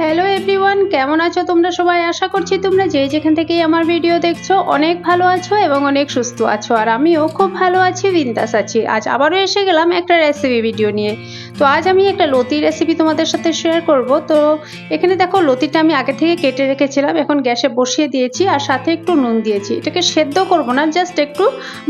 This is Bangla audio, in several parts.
হ্যালো এভরিওয়ান কেমন আছো তোমরা সবাই? আশা করছি তোমরা যে যেখান থেকেই আমার ভিডিও দেখছ, অনেক ভালো আছো এবং অনেক সুস্থ আছো। আর আমিও খুব ভালো আছি বিন্দাস আছি। আজ আবারও এসে গেলাম একটা রেসিপি ভিডিও নিয়ে। তো আজ আমি একটা লতি রেসিপি তোমাদের সাথে শেয়ার করব। তো এখানে দেখো, লতিটা আমি আগে থেকে কেটে রেখেছিলাম, এখন গ্যাসে বসিয়ে দিয়েছি আর সাথে একটু নুন দিয়েছি। এটাকে সেদ্ধ করব না জাস্ট একটু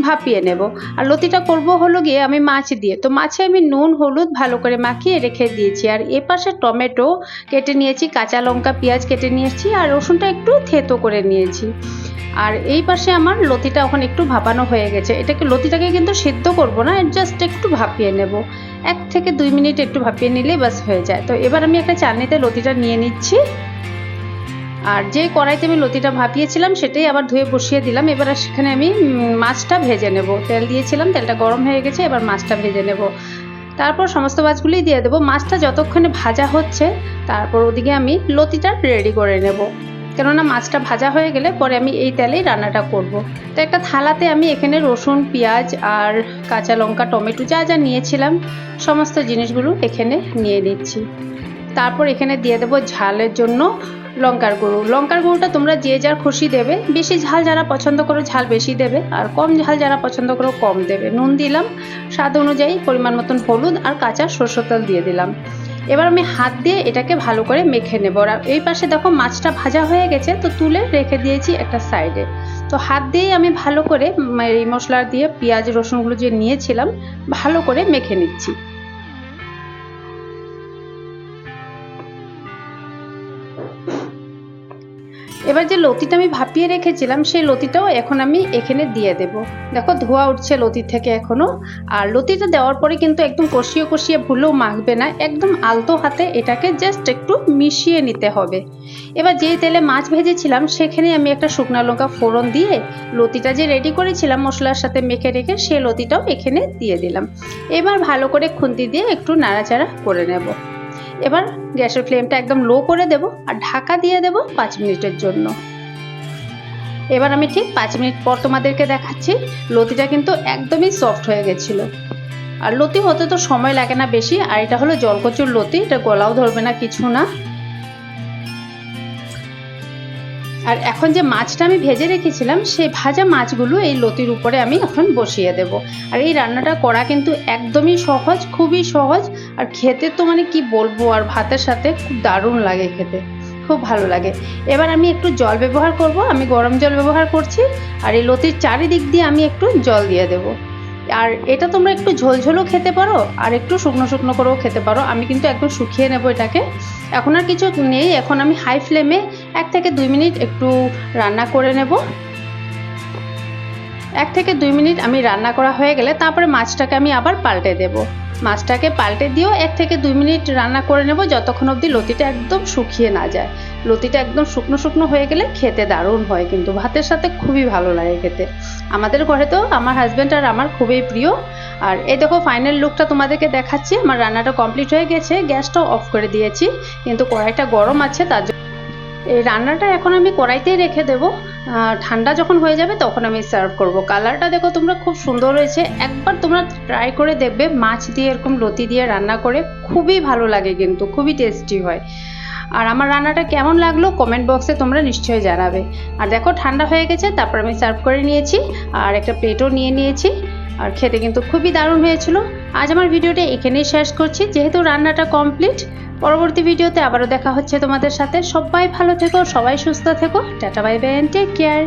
ভাপিয়ে নেব। আর লতিটা করব হলো গিয়ে আমি মাছ দিয়ে। তো মাছে আমি নুন, হলুদ ভালো করে মাখিয়ে রেখে দিয়েছি। আর এ পাশে টমেটো কেটে নিয়েছি, কাঁচা লঙ্কা, পেঁয়াজ কেটে নিয়েছি আর রসুনটা একটু থেতো করে নিয়েছি। আর এই পাশে আমার লতিটা ওখানে একটু ভাপানো হয়ে গেছে। এটাকে, লতিটাকে কিন্তু সেদ্ধ করব না জাস্ট একটু ভাপিয়ে নেব। এক থেকে দুই মিনিট একটু ভাপিয়ে নিলেই বাস হয়ে যায়। তো এবার আমি একটা চালনিতে লতিটা নিয়ে নিচ্ছি। আর যে কড়াইতে আমি লতিটা ভাপিয়েছিলাম, সেটাই আবার ধুয়ে বসিয়ে দিলাম। এবার সেখানে আমি মাছটা ভেজে নেব। তেল দিয়েছিলাম, তেলটা গরম হয়ে গেছে, এবার মাছটা ভেজে নেব। তারপর সমস্ত মাছগুলোই দিয়ে দেবো। মাছটা যতক্ষণে ভাজা হচ্ছে, তারপর ওদিকে আমি লতিটা রেডি করে নেব। কেননা মাছটা ভাজা হয়ে গেলে পরে আমি এই তেলেই রান্নাটা করব। তো একটা থালাতে আমি এখানে রসুন, পেঁয়াজ আর কাঁচা লঙ্কা, টমেটো যা যা নিয়েছিলাম, সমস্ত জিনিসগুলো এখানে নিয়ে নিচ্ছি। তারপর এখানে দিয়ে দেবো ঝালের জন্য লঙ্কার গুঁড়ো। লঙ্কার গুঁড়োটা তোমরা যে যার খুশি দেবে। বেশি ঝাল যারা পছন্দ করো, ঝাল বেশি দেবে। আর কম ঝাল যারা পছন্দ করো, কম দেবে। নুন দিলাম, স্বাদ অনুযায়ী পরিমাণ মতন হলুদ আর কাঁচা সরষের তেল দিয়ে দিলাম। এবার আমি হাত দিয়ে এটাকে ভালো করে মেখে নেব। আর এই পাশে দেখো মাছটা ভাজা হয়ে গেছে, তো তুলে রেখে দিয়েছি একটা সাইডে। তো হাত দিয়েই আমি ভালো করে এই মশলা দিয়ে পেঁয়াজ, রসুনগুলো যে নিয়েছিলাম, ভালো করে মেখে নিচ্ছি। এবার যে লতিটা আমি ভাপিয়ে রেখেছিলাম, সেই লতিটাও এখন আমি এখানে দিয়ে দেব। দেখো, ধোয়া উঠছে লতি থেকে এখনও আর লতিটা দেওয়ার পরে কিন্তু একদম কষিয়ে কষিয়ে ভুলেও মাখবে না। একদম আলতো হাতে এটাকে জাস্ট একটু মিশিয়ে নিতে হবে। এবার যে তেলে মাছ ভেজেছিলাম, সেখানে আমি একটা শুকনো লঙ্কা ফোড়ন দিয়ে লতিটা যে রেডি করেছিলাম মশলার সাথে মেখে রেখে, সেই লতিটাও এখানে দিয়ে দিলাম। এবার ভালো করে খুন্তি দিয়ে একটু নাড়াচাড়া করে নেব। এবার গ্যাসের ফ্লেমটা একদম লো করে দেব আর ঢাকা দিয়ে দেব পাঁচ মিনিটের জন্য। এবার আমি ঠিক পাঁচ মিনিট পর তোমাদেরকে দেখাচ্ছি, লতিটা কিন্তু একদমই সফট হয়ে গেছিল। আর লতি হতে তো সময় লাগে না বেশি, আর এটা হলো জলকচুর লতি, এটা গলাও ধরবে না, কিছু না। আর এখন যে মাছটা আমি ভেজে রেখেছিলাম সেই ভাজা মাছগুলো এই লতির উপরে আমি এখন বসিয়ে দেব। আর এই রান্নাটা করা কিন্তু একদমই সহজ, খুবই সহজ। আর খেতে তো মানে কি বলব, আর ভাতের সাথে খুব দারুণ লাগে খেতে, খুব ভালো লাগে। এবার আমি একটু জল ব্যবহার করব, আমি গরম জল ব্যবহার করছি। আর এই লতির চারিদিক দিয়ে আমি একটু জল দিয়ে দেবো। আর এটা তোমরা একটু ঝোলঝোলও খেতে পারো, আর একটু শুকনো শুকনো করেও খেতে পারো। আমি কিন্তু একদম শুকিয়ে নেব এটাকে। এখন আর কিছু নেই, এখন আমি হাই ফ্লেমে এক থেকে দুই মিনিট একটু রান্না করে নেব। এক থেকে দুই মিনিট আমি রান্না করা হয়ে গেলে তারপরে মাছটাকে আমি আবার পাল্টে দেব। মাছটাকে পাল্টে দিয়েও এক থেকে দুই মিনিট রান্না করে নেব যতক্ষণ অবধি লতিটা একদম শুকিয়ে না যায়। লতিটা একদম শুকনো শুকনো হয়ে গেলে খেতে দারুণ হয় কিন্তু ভাতের সাথে খুবই ভালো লাগে খেতে। আমাদের ঘরে তো আমার হাজব্যান্ড আর আমার খুবই প্রিয়। আর এই দেখো ফাইনাল লুকটা তোমাদেরকে দেখাচ্ছি। আমার রান্নাটা কমপ্লিট হয়ে গেছে। গ্যাসটাও অফ করে দিয়েছি। কিন্তু কড়াইটা গরম আছে, তার রান্নাটা এখন আমি কড়াইতেই রেখে দেবো। ঠান্ডা যখন হয়ে যাবে তখন আমি সার্ভ করব। কালারটা দেখো তোমরা খুব সুন্দর হয়েছে। একবার তোমরা ট্রাই করে দেখবে, মাছ দিয়ে এরকম লতি দিয়ে রান্না করে খুবই ভালো লাগে কিন্তু, খুবই টেস্টি হয়। আর আমার রান্নাটা কেমন লাগল কমেন্ট বক্সে তোমরা নিশ্চয়ই জানাবে। আর দেখো ঠান্ডা হয়ে গেছে, তারপর আমি সার্ভ করে নিয়েছি। আর একটা প্লেটও নিয়ে নিয়েছি। আর খেতে কিন্তু খুবই দারুণ হয়েছিল। আজ আমার ভিডিওটা এখানেই শেষ করছি। যেহেতু রান্নাটা কমপ্লিট পরবর্তী ভিডিওতে আবারও দেখা হচ্ছে তোমাদের সাথে। সবাই ভালো থেকো, সবাই সুস্থ থেকো। Tata bye bye take care